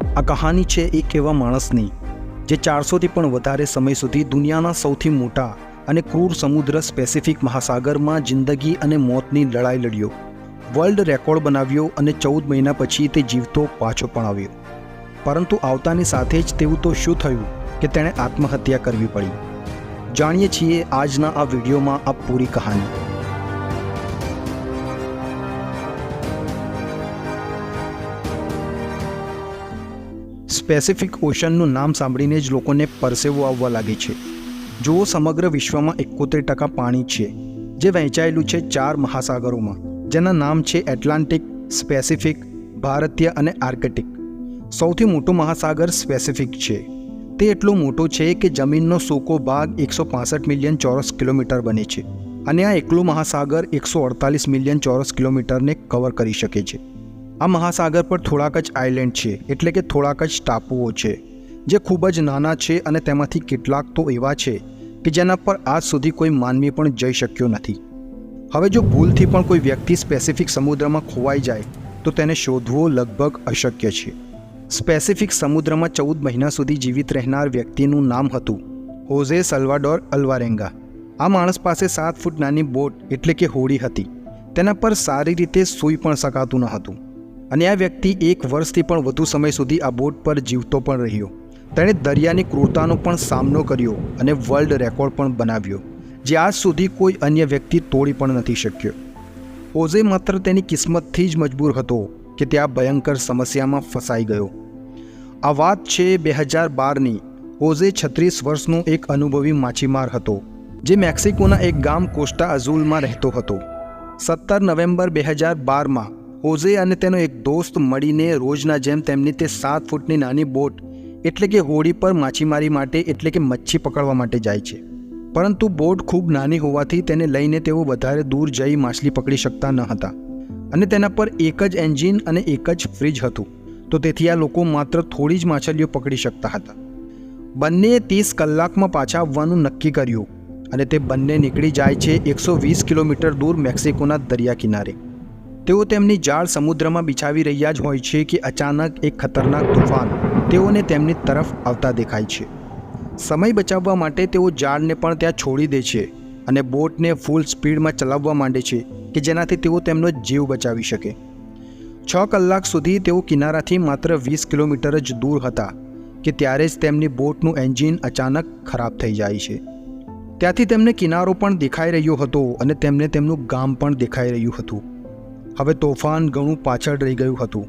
આ કહાની છે એક એવા માણસની, જે ચારસોથી પણ વધારે સમય સુધી દુનિયાના સૌથી મોટા અને ક્રૂર સમુદ્ર સ્પેસિફિક મહાસાગરમાં જિંદગી અને મોતની લડાઈ લડ્યો. વર્લ્ડ રેકોર્ડ બનાવ્યો અને ચૌદ મહિના પછી તે જીવતો પાછો પણ આવ્યો. પરંતુ આવતાની સાથે જ તેવું તો શું થયું કે તેણે આત્મહત્યા કરવી પડી? જાણીએ છીએ આજના આ વિડીયોમાં આ પૂરી કહાની. સ્પેસિફિક ઓશનનું નામ સાંભળીને જ લોકોને પરસેવો આવવા લાગે છે. જુઓ સમગ્ર વિશ્વમાં એકોતેર ટકા પાણી છે, જે વહેંચાયેલું છે ચાર મહાસાગરોમાં, જેના નામ છે એટલાન્ટિક, સ્પેસિફિક, ભારતીય અને આર્કટિક. સૌથી મોટો મહાસાગર સ્પેસિફિક છે. તે એટલો મોટો છે કે જમીનનો સૂકો ભાગ એકસો મિલિયન ચોરસ કિલોમીટર બને છે અને આ એકલો મહાસાગર એકસો અડતાલીસ મિલિયન ચોરસ કિલોમીટરને કવર કરી શકે છે. આ મહાસાગર પર થોડાક જ આઇલેન્ડ છે, એટલે કે થોડાક જ ટાપુઓ છે, જે ખૂબ જ નાના છે અને તેમાંથી કેટલાક તો એવા છે કે જેના પર આજ સુધી કોઈ માનવી પણ જઈ શક્યો નથી. હવે જો ભૂલથી પણ કોઈ વ્યક્તિ સ્પેસિફિક સમુદ્રમાં ખોવાઈ જાય, તો તેને શોધવો લગભગ અશક્ય છે. સ્પેસિફિક સમુદ્રમાં ચૌદ મહિના સુધી જીવિત રહેનાર વ્યક્તિનું નામ હતું હોઝે સલ્વાડોર અલ્વારેંગા આ માણસ પાસે સાત ફૂટ નાની બોટ, એટલે કે હોડી હતી. તેના પર સારી રીતે સૂઈ પણ શકાતું ન હતું. અને આ વ્યક્તિ એક વર્ષથી પણ વધુ સમય સુધી આ બોટ પર જીવતો પણ રહ્યો. તેણે દરિયાની ક્રૂરતાનો પણ સામનો કર્યો અને વર્લ્ડ રેકોર્ડ પણ બનાવ્યો, જે આજ સુધી કોઈ અન્ય વ્યક્તિ તોડી પણ નથી શક્યો. ઓઝે માત્ર તેની કિસ્મતથી જ મજબૂર હતો કે તે આ ભયંકર સમસ્યામાં ફસાઈ ગયો. આ વાત છે બે હજાર બારની. ઓઝે છત્રીસ વર્ષનો એક અનુભવી માછીમાર હતો, જે મેક્સિકોના એક ગામ કોસ્ટા અઝુલમાં રહેતો હતો. સત્તર નવેમ્બર બે હજાર બારમાં હોઝે અને તેનો એક દોસ્ત મળીને રોજના જેમ તેમની તે સાત ફૂટની નાની બોટ, એટલે કે હોડી પર માછીમારી માટે, એટલે કે મચ્છી પકડવા માટે જાય છે. પરંતુ બોટ ખૂબ નાની હોવાથી તેને લઈને તેઓ વધારે દૂર જઈ માછલી પકડી શકતા ન હતા. અને તેના પર એક જ એન્જિન અને એક જ ફ્રિજ હતું. તો તેથી આ લોકો માત્ર થોડી જ માછલીઓ પકડી શકતા હતા. બંનેએ ત્રીસ કલાકમાં પાછા આવવાનું નક્કી કર્યું. અને તે બંને નીકળી જાય છે એકસો વીસ કિલોમીટર દૂર મેક્સિકોના દરિયા કિનારે. તેઓ તેમની જાળ સમુદ્રમાં બિછાવી રહ્યા જ હોય છે કે અચાનક એક ખતરનાક તોફાન તેઓને તેમની તરફ આવતા દેખાય છે. સમય બચાવવા માટે તેઓ જાળને પણ ત્યાં છોડી દે છે અને બોટને ફૂલ સ્પીડમાં ચલાવવા માંડે છે કે જેનાથી તેઓ તેમનો જીવ બચાવી શકે. છ કલાક સુધી તેઓ કિનારાથી માત્ર વીસ કિલોમીટર જ દૂર હતા કે ત્યારે જ તેમની બોટનું એન્જિન અચાનક ખરાબ થઈ જાય છે. ત્યાંથી તેમને કિનારો પણ દેખાઈ રહ્યો હતો અને તેમને તેમનું ગામ પણ દેખાઈ રહ્યું હતું. હવે તોફાન ઘણું પાછળ રહી ગયું હતું.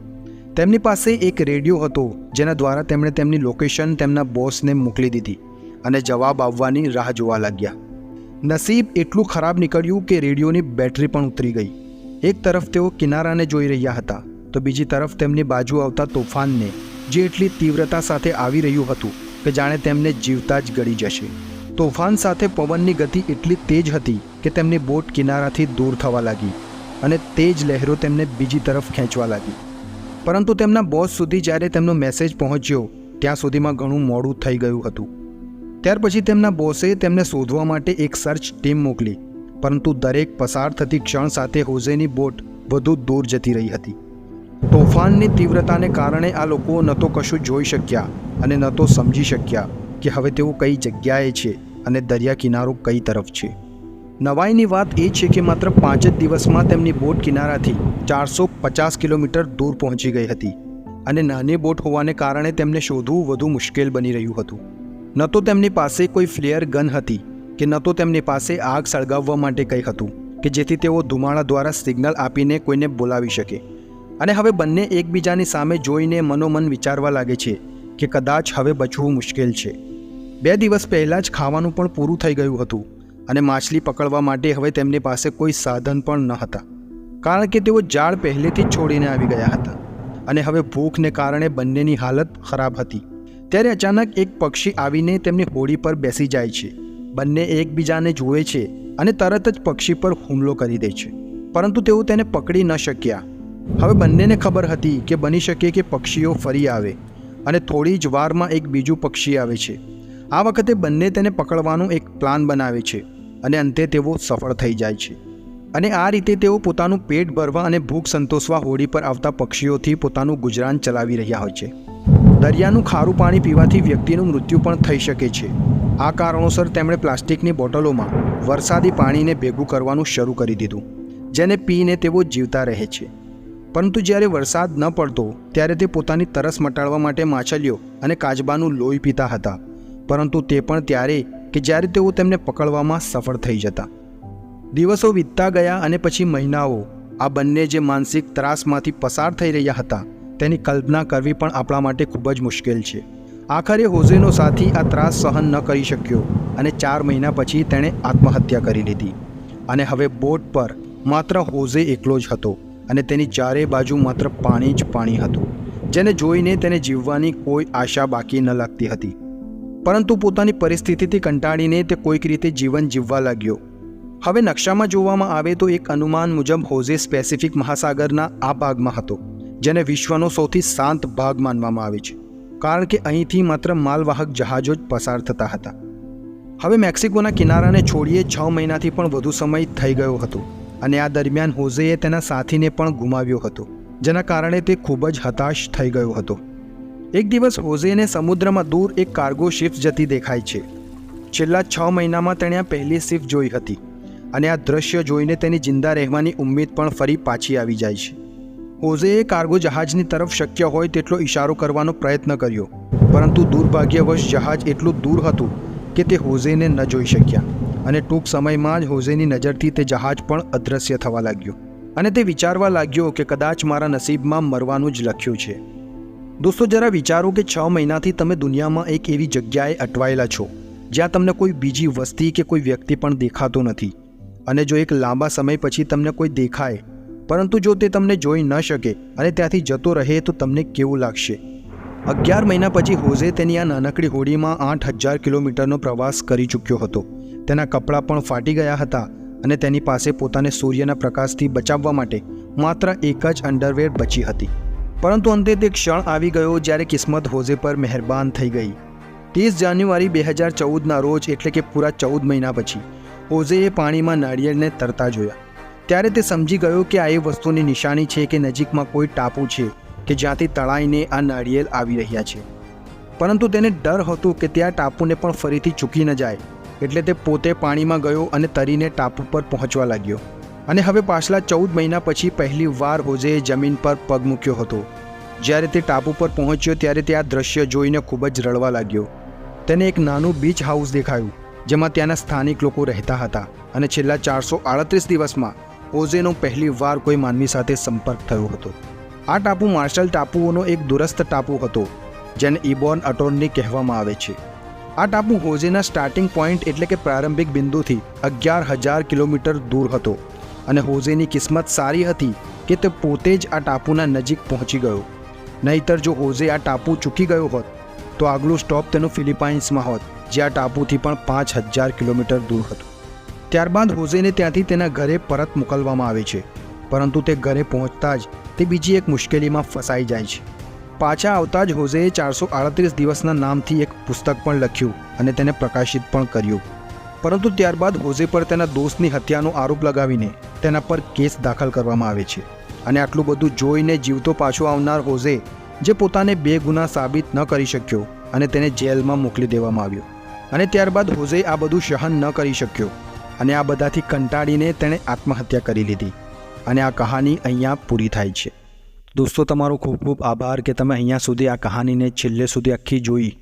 તેમની પાસે એક રેડિયો હતો, જેના દ્વારા તેમણે તેમની લોકેશન તેમના બોસને મોકલી દીધી અને જવાબ આવવાની રાહ જોવા લાગ્યા. નસીબ એટલું ખરાબ નીકળ્યું કે રેડિયોની બેટરી પણ ઉતરી ગઈ. એક તરફ તેઓ કિનારાને જોઈ રહ્યા હતા, તો બીજી તરફ તેમની બાજુ આવતા તોફાનને, જે એટલી તીવ્રતા સાથે આવી રહ્યું હતું કે જાણે તેમને જીવતા જ ગળી જશે. તોફાન સાથે પવનની ગતિ એટલી તેજ હતી કે તેમની બોટ કિનારાથી દૂર થવા લાગી. અને તે જ લહેરો તેમને બીજી તરફ ખેંચવા લાગી. પરંતુ તેમના બોસ સુધી જ્યારે તેમનો મેસેજ પહોંચ્યો, ત્યાં સુધીમાં ઘણું મોડું થઈ ગયું હતું. ત્યાર પછી તેમના બોસે તેમને શોધવા માટે એક સર્ચ ટીમ મોકલી, પરંતુ દરેક પસાર થતી ક્ષણ સાથે હોઝેની બોટ વધુ દૂર જતી રહી હતી. તોફાનની તીવ્રતાને કારણે આ લોકો ન તો કશું જોઈ શક્યા અને ન તો સમજી શક્યા કે હવે તેઓ કઈ જગ્યાએ છે અને દરિયા કિનારો કઈ તરફ છે. નવાઈની વાત એ છે કે માત્ર પાંચ જ દિવસમાં તેમની બોટ કિનારાથી ચારસો પચાસ કિલોમીટર દૂર પહોંચી ગઈ હતી અને નાની બોટ હોવાને કારણે તેમને શોધવું વધુ મુશ્કેલ બની રહ્યું હતું. ન તો તેમની પાસે કોઈ ફ્લેયર ગન હતી કે ન તો તેમની પાસે આગ સળગાવવા માટે કંઈ હતું કે જેથી તેઓ ધુમાડા દ્વારા સિગ્નલ આપીને કોઈને બોલાવી શકે. અને હવે બંને એકબીજાની સામે જોઈને મનોમન વિચારવા લાગે છે કે કદાચ હવે બચવું મુશ્કેલ છે. બે દિવસ પહેલાં જ ખાવાનું પણ પૂરું થઈ ગયું હતું અને માછલી પકડવા માટે હવે તેમની પાસે કોઈ સાધન પણ ન હતા. કારણ કે તેઓ જાળ પહેલેથી જ છોડીને આવી ગયા હતા અને હવે ભૂખને કારણે બંનેની હાલત ખરાબ હતી. ત્યારે અચાનક એક પક્ષી આવીને તેમની હોડી પર બેસી જાય છે. બંને એકબીજાને જુએ છે અને તરત જ પક્ષી પર હુમલો કરી દે છે. પરંતુ તેઓ તેને પકડી ન શક્યા. હવે બંનેને ખબર હતી કે બની શકે કે પક્ષીઓ ફરી આવે અને થોડી જ વારમાં એક બીજું પક્ષી આવે છે. આ વખતે બંને તેને પકડવાનું એક પ્લાન બનાવે છે. અને અંતે તેઓ સફળ થઈ જાય છે. અને આ રીતે તેઓ પોતાનું પેટ ભરવા અને ભૂખ સંતોષવા હોડી પર આવતા પક્ષીઓથી પોતાનું ગુજરાન ચલાવી રહ્યા હોય છે. દરિયાનું ખારું પાણી પીવાથી વ્યક્તિનું મૃત્યુ પણ થઈ શકે છે. આ કારણોસર તેમણે પ્લાસ્ટિકની બોટલોમાં વરસાદી પાણીને ભેગું કરવાનું શરૂ કરી દીધું, જેને પીને તેઓ જીવતા રહે છે. પરંતુ જ્યારે વરસાદ ન પડતો, ત્યારે તે પોતાની તરસ મટાડવા માટે માછલીઓ અને કાચબાનું લોહી પીતા હતા. પરંતુ તે પણ ત્યારે કે જ્યારે તેઓ તેમને પકડવામાં સફળ થઈ જતા. દિવસો વીતતા ગયા અને પછી મહિનાઓ આ બંને જે માનસિક ત્રાસમાંથી પસાર થઈ રહ્યા હતા, તેની કલ્પના કરવી પણ આપણા માટે ખૂબ જ મુશ્કેલ છે. આખરે હોઝેનો સાથી આ ત્રાસ સહન ન કરી શક્યો અને ચાર મહિના પછી તેણે આત્મહત્યા કરી લીધી. અને હવે બોટ પર માત્ર હોઝે એકલો જ હતો અને તેની ચારે બાજુ માત્ર પાણી જ પાણી હતું, જેને જોઈને તેને જીવવાની કોઈ આશા બાકી ન લાગતી હતી. પરંતુ પોતાની પરિસ્થિતિથી કંટાળીને તે કોઈક રીતે જીવન જીવવા લાગ્યો. હવે નકશામાં જોવામાં આવે તો એક અનુમાન મુજબ હોઝે સ્પેસિફિક મહાસાગરના આ ભાગમાં હતો, જેને વિશ્વનો સૌથી શાંત ભાગ માનવામાં આવે છે, કારણ કે અહીંથી માત્ર માલવાહક જહાજો જ પસાર થતા હતા. હવે મેક્સિકોના કિનારાને છોડીએ છ મહિનાથી પણ વધુ સમય થઈ ગયો હતો અને આ દરમિયાન હોઝેએ તેના સાથીને પણ ગુમાવ્યો હતો, જેના કારણે તે ખૂબ જ હતાશ થઈ ગયો હતો. એક દિવસ હોઝેને સમુદ્રમાં દૂર એક કાર્ગો શિપ જતી દેખાય છે. છેલ્લા છ મહિનામાં તેણે આ પહેલી શિપ જોઈ હતી અને આ દ્રશ્ય જોઈને તેની જિંદા રહેવાની ઉમ્મીદ પણ ફરી પાછી આવી જાય છે. હોઝેએ કાર્ગો જહાજની તરફ શક્ય હોય તેટલો ઇશારો કરવાનો પ્રયત્ન કર્યો, પરંતુ દુર્ભાગ્યવશ જહાજ એટલું દૂર હતું કે તે હોઝેને ન જોઈ શક્યા અને ટૂંક સમયમાં જ હોઝેની નજરથી તે જહાજ પણ અદૃશ્ય થવા લાગ્યું અને તે વિચારવા લાગ્યો કે કદાચ મારા નસીબમાં મરવાનું જ લખ્યું છે. દોસ્તો, જરા વિચારો કે છ મહિનાથી તમે દુનિયામાં એક એવી જગ્યાએ અટવાયેલા છો, જ્યાં તમને કોઈ બીજી વસ્તી કે કોઈ વ્યક્તિ પણ દેખાતો નથી. અને જો એક લાંબા સમય પછી તમને કોઈ દેખાય, પરંતુ જો તે તમને જોઈ ન શકે અને ત્યાંથી જતો રહે તો તમને કેવું લાગશે? અગિયાર મહિના પછી હોઝે તેની આ નાનકડી હોડીમાં આઠ હજાર કિલોમીટરનો પ્રવાસ કરી ચૂક્યો હતો. તેના કપડાં પણ ફાટી ગયા હતા અને તેની પાસે પોતાને સૂર્યના પ્રકાશથી બચાવવા માટે માત્ર એક જ અંડરવેર બચી હતી. પરંતુ અંતે તે ક્ષણ આવી ગયો જ્યારે કિસ્મત હોઝે પર મહેરબાન થઈ ગઈ. ત્રીસ જાન્યુઆરી બે હજાર ચૌદના રોજ એટલે કે પૂરા ચૌદ મહિના પછી, હોઝેએ પાણીમાં નાળિયેરને તરતા જોયા. ત્યારે તે સમજી ગયો કે આ એ વસ્તુની નિશાની છે કે નજીકમાં કોઈ ટાપુ છે કે જ્યાંથી તળાઈને આ નાળિયેર આવી રહ્યા છે. પરંતુ તેને ડર હતો કે ત્યાં ટાપુને પણ ફરીથી ચૂકી ન જાય, એટલે તે પોતે પાણીમાં ગયો અને તરીને ટાપુ પર પહોંચવા લાગ્યો. અને હવે પાછલા ચૌદ મહિના પછી પહેલી વાર હોઝેએ જમીન પર પગ મૂક્યો હતો. જ્યારે તે ટાપુ પર પહોંચ્યો ત્યારે તે આ દ્રશ્ય જોઈને ખૂબ જ રડવા લાગ્યો. તેને એક નાનું બીચ હાઉસ દેખાયું, જેમાં ત્યાંના સ્થાનિક લોકો રહેતા હતા અને છેલ્લા ચારસો આડત્રીસ દિવસમાં ઓઝેનો પહેલી વાર કોઈ માનવી સાથે સંપર્ક થયો હતો. આ ટાપુ માર્શલ ટાપુઓનો એક દુરસ્ત ટાપુ હતો, જેને ઇબોર્ન અટોર્ની કહેવામાં આવે છે. આ ટાપુ હોઝેના સ્ટાર્ટિંગ પોઈન્ટ એટલે કે પ્રારંભિક બિંદુથી અગિયાર હજાર કિલોમીટર દૂર હતો. અને હોઝેની કિસ્મત સારી હતી કે તે પોતે જ આ ટાપુના નજીક પહોંચી ગયો. નહીતર જો હોઝે આ ટાપુ ચૂકી ગયો હોત, તો આગલું સ્ટોપ તેનું ફિલિપાઇન્સમાં હોત, જે આ ટાપુથી પણ પાંચ હજાર કિલોમીટર દૂર હતું. ત્યારબાદ હોઝેને ત્યાંથી તેના ઘરે પરત મોકલવામાં આવે છે, પરંતુ તે ઘરે પહોંચતા જ તે બીજી એક મુશ્કેલીમાં ફસાઈ જાય છે. પાછા આવતા જ હોઝેએ ચારસો આડત્રીસ દિવસના નામથી એક પુસ્તક પણ લખ્યું અને તેને પ્રકાશિત પણ કર્યું. પરંતુ ત્યારબાદ હોઝે પર તેના દોસ્તની હત્યાનો આરોપ લગાવીને તેના પર કેસ દાખલ કરવામાં આવે છે અને આટલું બધું જોઈને જીવતો પાછો આવનાર હોઝે જે પોતાને બે ગુના સાબિત ન કરી શક્યો અને તેને જેલમાં મોકલી દેવામાં આવ્યો. અને ત્યારબાદ હોઝે આ બધું સહન ન કરી શક્યો અને આ બધાથી કંટાળીને તેણે આત્મહત્યા કરી લીધી. અને આ કહાની અહીંયા પૂરી થાય છે. દોસ્તો, તમારો ખૂબ ખૂબ આભાર કે તમે અહીંયા સુધી આ કહાનીને છેલ્લે સુધી આખી જોઈ.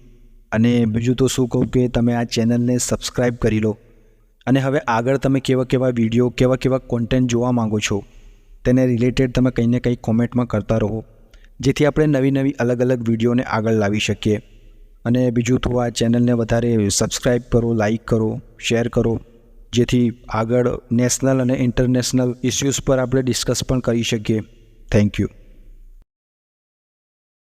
અને બીજું તો શું કહું કે તમે આ ચેનલને સબસ્ક્રાઈબ કરી લો. અને હવે આગળ તમે કેવા કેવા વીડિયો કેવા કેવા કોન્ટેન્ટ જોવા માંગો છો, તેને રિલેટેડ તમે કંઈ ને કંઈ કોમેન્ટમાં કરતા રહો, જેથી આપણે નવી નવી અલગ અલગ વિડીયોને આગળ લાવી શકીએ. અને બીજું તો આ ચેનલને વધારે સબસ્ક્રાઈબ કરો લાઈક કરો શેર કરો, જેથી આગળ નેશનલ અને ઇન્ટરનેશનલ ઇસ્યુઝ પર આપણે ડિસ્કસ પણ કરી શકીએ. Thank you